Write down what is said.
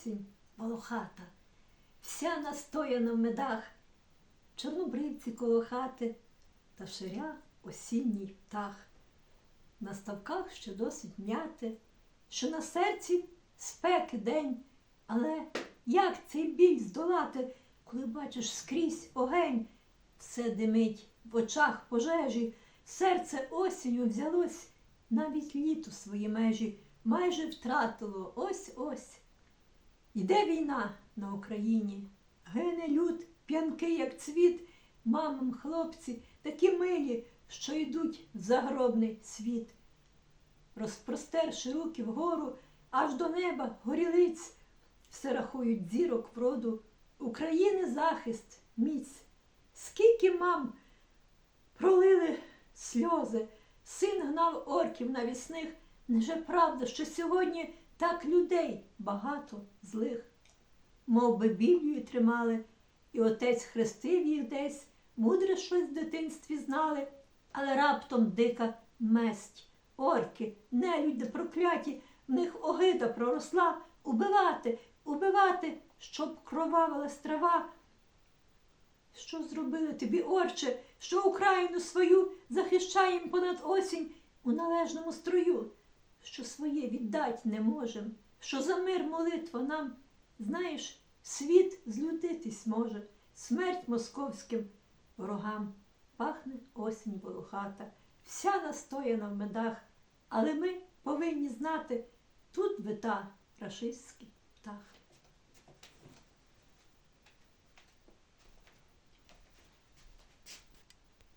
осінь волохата, вся настояна в медах, чорнобривці коло хати та ширя осінній птах. На ставках ще досить м'яти, що на серці спеки день, але як цей біль здолати, коли бачиш скрізь огень, все димить в очах пожежі, серце осінню взялось, навіть літо свої межі майже втратило. Ось ось. Іде війна на Україні, гине люд, п'янкий, як цвіт, мамам хлопці такі милі, що йдуть в загробний світ. Розпростерши руки вгору, аж до неба горілиць, все рахують зірок вроду, України захист, міць. Скільки мам пролили сльози, син гнав орків навісних, Неже правда, що сьогодні так людей багато злих? Мов би Біблію тримали, і отець хрестив їх десь, мудре щось в дитинстві знали, але раптом дика месть, орки, нелюди прокляті, в них огида проросла убивати, убивати, щоб кровавилась трава. Що зробили тобі, орче, що Україну свою захищаєм понад осінь у належному строю? Що своє віддать не можем, що за мир молитва нам, знаєш, світ злютитись може, смерть московським ворогам. Пахне осінь волохата, вся настояна в медах, але ми повинні знати, тут вита рашистський птах.